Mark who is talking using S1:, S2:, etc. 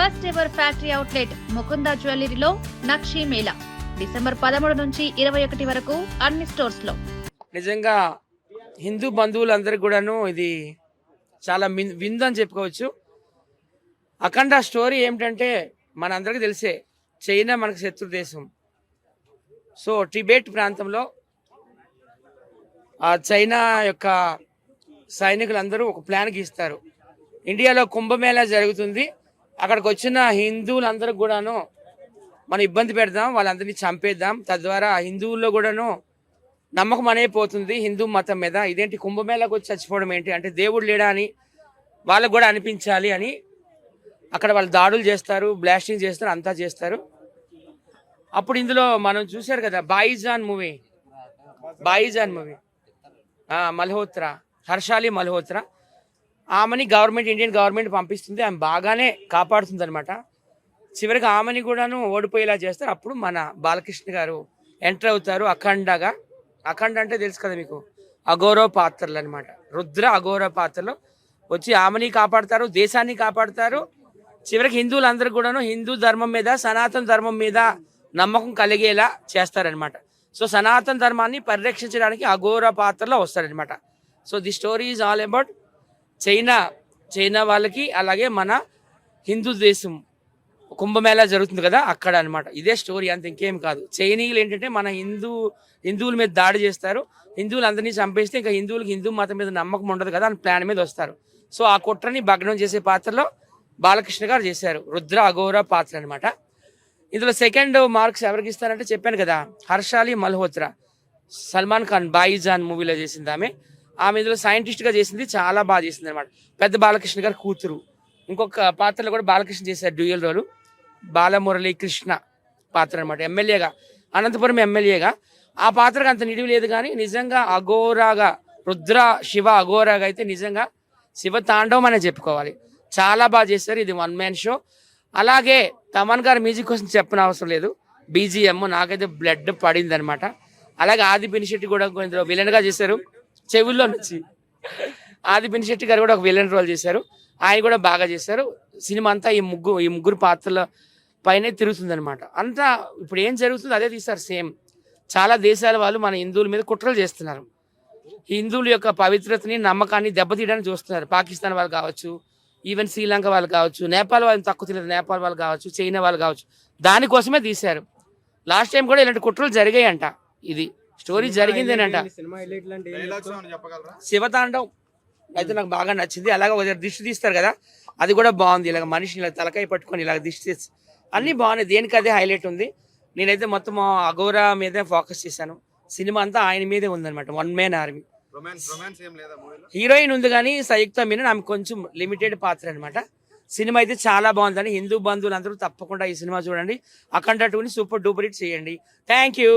S1: First ever factory outlet Mukunda జ్యువెలరీలో Nakshi Mela. December పదమూడు నుంచి ఇరవై ఒకటి వరకు అన్ని స్టోర్స్లో.
S2: నిజంగా హిందూ బంధువులందరికీ కూడాను ఇది చాలా మిన్ విందు అని చెప్పుకోవచ్చు. అఖండ స్టోరీ ఏమిటంటే మనందరికీ తెలిసే చైనా మనకు శత్రు దేశం. సో టిబెట్ ప్రాంతంలో ఆ చైనా యొక్క సైనికులందరూ ఒక ప్లాన్ గీస్తారు ఇండియాలో కుంభమేళా జరుగుతుంది. అక్కడికి వచ్చిన హిందువులందరికి కూడాను మనం ఇబ్బంది పెడదాం వాళ్ళందరినీ చంపేద్దాం. తద్వారా హిందువుల్లో కూడాను నమ్మకం అనేది పోతుంది హిందూ మతం మీద. ఇదేంటి కుంభమేళకు వచ్చి చచ్చిపోవడం ఏంటి? అంటే దేవుడు లేడా అని వాళ్ళకు కూడా అనిపించాలి అని అక్కడ వాళ్ళు దాడులు చేస్తారు బ్లాస్టింగ్ చేస్తారు అంతా చేస్తారు. అప్పుడు ఇందులో మనం చూశారు కదా బాయిజాన్ మూవీ. బాయిజాన్ మూవీ. మల్హోత్రా. హర్షాలి మల్హోత్రా. ఆమెని గవర్నమెంట్ ఇండియన్ గవర్నమెంట్ పంపిస్తుంది. ఆమె బాగానే కాపాడుతుంది అనమాట చివరికి ఆమెని కూడాను ఓడిపోయేలా చేస్తారు. అప్పుడు మన బాలకృష్ణ గారు ఎంటర్ అవుతారు అఖండగా. అఖండ అంటే తెలుసు కదా మీకు? అఘోరవ పాత్రలు అనమాట రుద్ర అఘోరవ పాత్రలు వచ్చి ఆమెని కాపాడతారు దేశాన్ని కాపాడతారు. చివరికి హిందువులందరూ కూడాను హిందూ ధర్మం మీద సనాతన ధర్మం మీద నమ్మకం కలిగేలా చేస్తారనమాట సో సనాతన ధర్మాన్ని పరిరక్షించడానికి అఘోర పాత్రలో వస్తారనమాట so the story is all about China China వాళ్ళకి అలాగే మన హిందూ దేశం కుంభమేళా జరుగుతుంది కదా అక్కడ అనమాట ఇదే స్టోరీ అంత ఇంకేం కాదు. చైనీయులు ఏంటంటే మన హిందూ హిందువుల మీద దాడి చేస్తారు. హిందువులు అందరినీ చంపేస్తే ఇంకా హిందువులకు హిందూ మతం మీద నమ్మకం ఉండదు కదా అని ప్లాన్ మీద వస్తారు. సో ఆ కుట్రని భగ్నం చేసే పాత్రలో బాలకృష్ణ గారు చేశారు. రుద్ర అఘోర పాత్ర అనమాట ఇందులో సెకండ్ మార్క్స్ ఎవరికి ఇస్తారంటే చెప్పాను కదా హర్షాలి మల్హోత్రా. సల్మాన్ ఖాన్ బాయిజాన్ మూవీలో చేసింది ఆమె. ఆమె ఇందులో సైంటిస్ట్గా చేసింది చాలా బాగా చేసింది అనమాట పెద్ద బాలకృష్ణ గారి కూతురు. ఇంకొక పాత్రలో కూడా బాలకృష్ణ చేశారు డ్యూయల్ రోలు. బాలమురళీ కృష్ణ పాత్ర అనమాట ఎమ్మెల్యేగా అనంతపురం ఎమ్మెల్యేగా ఆ పాత్రకు అంత నిడివి లేదు కానీ నిజంగా అఘోరాగా రుద్ర శివ అఘోరాగా అయితే నిజంగా శివ తాండవం అనే చెప్పుకోవాలి. చాలా బాగా చేశారు. ఇది వన్ మ్యాన్ షో అలాగే తమన్ గారు మ్యూజిక్ కోసం చెప్పిన అవసరం లేదు. బీజిఎం నాకైతే బ్లడ్ పడింది అనమాట అలాగే ఆది పినిశెట్టి కూడా ఇందులో విలన్గా చేశారు. చెవుల్లో నుంచి. ఆది శెట్టి గారు కూడా ఒక విలన్ రోల్ చేశారు. ఆయన కూడా బాగా చేశారు. సినిమా అంతా ఈ ముగ్గురు ఈ ముగ్గురు పాత్రల పైనే తిరుగుతుంది అనమాట అంతా ఇప్పుడు ఏం జరుగుతుందో అదే తీస్తారు సేమ్ చాలా దేశాల వాళ్ళు మన హిందువుల మీద కుట్రలు చేస్తున్నారు. హిందువుల యొక్క పవిత్రతని నమ్మకాన్ని దెబ్బతీయడానికి చూస్తున్నారు. పాకిస్తాన్ వాళ్ళు కావచ్చు ఈవెన్ శ్రీలంక వాళ్ళు కావచ్చు నేపాల్ వాళ్ళు తక్కువ తెలియదు నేపాల్ వాళ్ళు కావచ్చు చైనా వాళ్ళు కావచ్చు. దానికోసమే తీశారు. లాస్ట్ టైం కూడా ఇలాంటి కుట్రలు జరిగాయంట ఇది. స్టోరీ జరిగిందేనంట.
S3: సినిమా హైలైట్ లాంటి ఏం
S4: డైలాగ్స్ ఏమైనా చెప్పగలరా?
S2: శివతాండం అయితే నాకు బాగా నచ్చింది. అలాగే ఒక దిష్టి తీస్తారు కదా అది కూడా బాగుంది. ఇలాగ మనిషిని ఇలా తలకాయ పట్టుకొని ఇలాగ దిష్టి తీసి అన్నీ బాగున్నాయి. దేనికి అదే హైలైట్ ఉంది? నేనైతే మొత్తం అఘోరా మీదే ఫోకస్ చేశాను. సినిమా అంతా ఆయన మీదే ఉందన్నమాట one man army.
S4: Romance romance ఏం లేదా మూవీలో?
S2: హీరోయిన్ ఉంది కానీ సంయుక్త మీనన్ ఆమె కొంచెం లిమిటెడ్ పాత్ర అనమాట సినిమా అయితే చాలా బాగుందని హిందూ బంధువులందరూ తప్పకుండా ఈ సినిమా చూడండి. అఖండ టూని సూపర్ డూపర్ హిట్ చేయండి. Thank you.